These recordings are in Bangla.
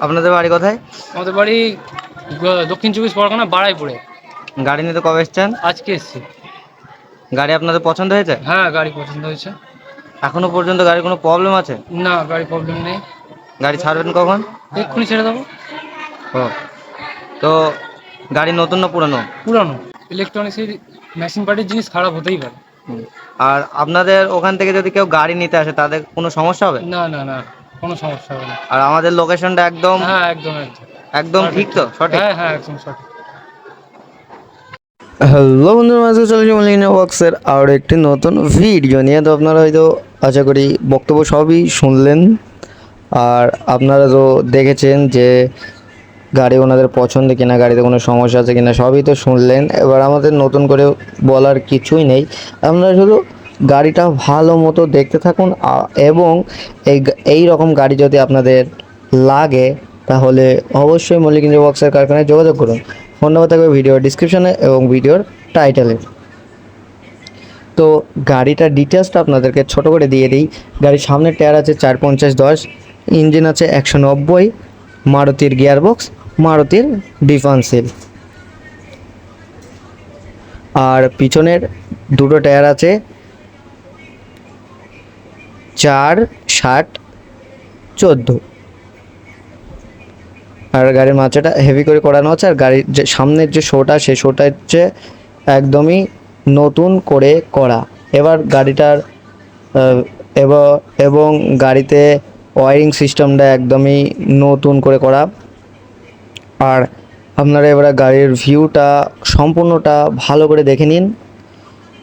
আপনাদের বাড়ি কোথায়? আমাদের বাড়ি দক্ষিণ চব্বিশ পরগনা বাড়াইপুরে গাড়ি নিতে কবে এসছেন? আজকে এসছি। গাড়ি আপনাদের পছন্দ হয়েছে? হ্যাঁ গাড়ি পছন্দ হয়েছে। এখনও পর্যন্ত গাড়ির কোনো প্রবলেম আছে? না গাড়ি প্রবলেম নেই। গাড়ি ছাড়বেন কখন? এক্ষুনি ছেড়ে দেবো। ও। তো গাড়ি নতুন না পুরানো? পুরানো। ইলেকট্রনিক্সের মেশিন পার্টির জিনিস খারাপ হতেই পারে। আর আপনাদের ওখান থেকে যদি কেউ গাড়ি নিতে আসে তাদের কোনো সমস্যা হবে? না না না কোনো সমস্যা হবে না। আর আমাদের লোকেশনটা একদম হ্যাঁ একদম একদম। একদম ঠিক তো? সঠিক? হ্যাঁ হ্যাঁ একদম সঠিক। হ্যালো বন্ধুরা মাঝে চলে যাব লিনা বক্সের আর একটি নতুন ভিডিও নিয়ে। তো আপনারা হয়তো আশা করি বক্তব্য সবই শুনলেন। আর আপনারা তো দেখেছেন যে গাড়ি ওনাদের পছন্দ কিনা, গাড়িতে কোনো সমস্যা আছে কিনা, সবই তো শুনলেন। এবার আমাদের নতুন করে বলার কিছুই নেই। আপনারা শুধু গাড়িটা ভালো মতো দেখতে থাকুন এবং এই এই রকম গাড়ি যদি আপনাদের লাগে, তাহলে অবশ্যই মল্লিক ইঞ্জিন বক্সের কারখানায় যোগাযোগ করুন। নাম্বার থাকবে ভিডিওর ডিসক্রিপশনে এবং ভিডিওর টাইটেলে। তো গাড়িটার ডিটেলসটা আপনাদেরকে ছোট করে দিয়ে দিই। গাড়ির সামনের টায়ার আছে চার পঞ্চাশ দশ, ইঞ্জিন আছে একশো নব্বই, মারুতির গিয়ারবক্স মারুতির ডিফান্সিল আর পিছনের দুটো টায়ার আছে। চার, ষাট, চোদ্দ। আর গাড়ির মাচাটা হেভি করে করানো আছে। আর গাড়ির যে সামনের যে শোটা সেই শোটা হচ্ছে একদমই নতুন করে করা। এবার গাড়িটার এবং গাড়িতে ওয়ারিং সিস্টেমটা একদমই নতুন করে করা। আর আপনারা এবারে গাড়ির ভিউটা সম্পূর্ণটা ভালো করে দেখে নিন।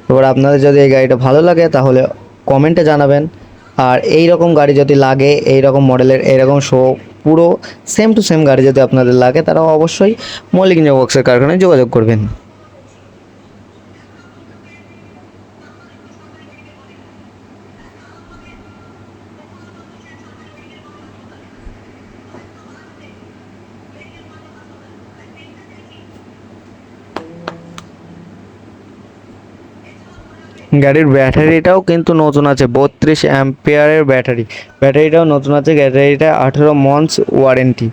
এবার আপনাদের যদি এই গাড়িটা ভালো লাগে তাহলে কমেন্টে জানাবেন। আর এই রকম গাড়ি যদি লাগে এই রকম মডেলের, এইরকম শো পুরো সেম টু সেম গাড়ি যদি আপনাদের লাগে তারা অবশ্যই মল্লিক বক্সের কারখানায় যোগাযোগ করবেন। গাড়ির ব্যাটারিটাও কিন্তু নতুন আছে, বত্রিশ অ্যাম্পিয়ারের ব্যাটারি। ব্যাটারিটাও নতুন আছে, ব্যাটারিটা আঠেরো মন্থস ওয়ারেন্টি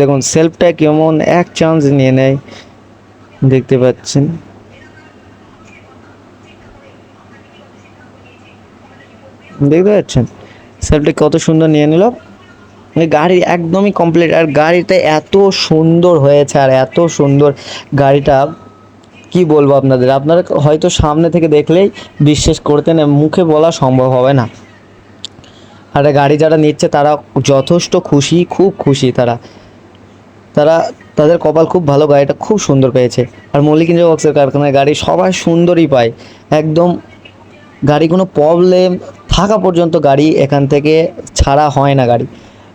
দেখুন সেলফটা কেমন, এক চান্স নিয়ে নেয়, দেখতে পাচ্ছেন। দেখতে পাচ্ছেন? সেলফটি কত সুন্দর নিয়ে নিল। গাড়ি একদমই কমপ্লিট আর গাড়িটা এত সুন্দর হয়েছে, আর এত সুন্দর গাড়িটা, কি বলব আপনাদের? আপনারা হয়তো সামনে থেকে দেখলেই বিশ্বাস করতেন মুখে বলা সম্ভব হবে না। আর গাড়ি যারা নিচ্ছে, তারা যথেষ্ট খুশি, খুব খুশি তারা। তারা, তাদের কপাল খুব ভালো, গাড়িটা খুব সুন্দর পেয়েছে। আর মল্লিক বক্সের কারখানায় গাড়ি সবাই সুন্দরই পায়। একদম গাড়ি কোনো প্রবলেম থাকা পর্যন্ত গাড়ি এখান থেকে ছাড়া হয় না গাড়ি।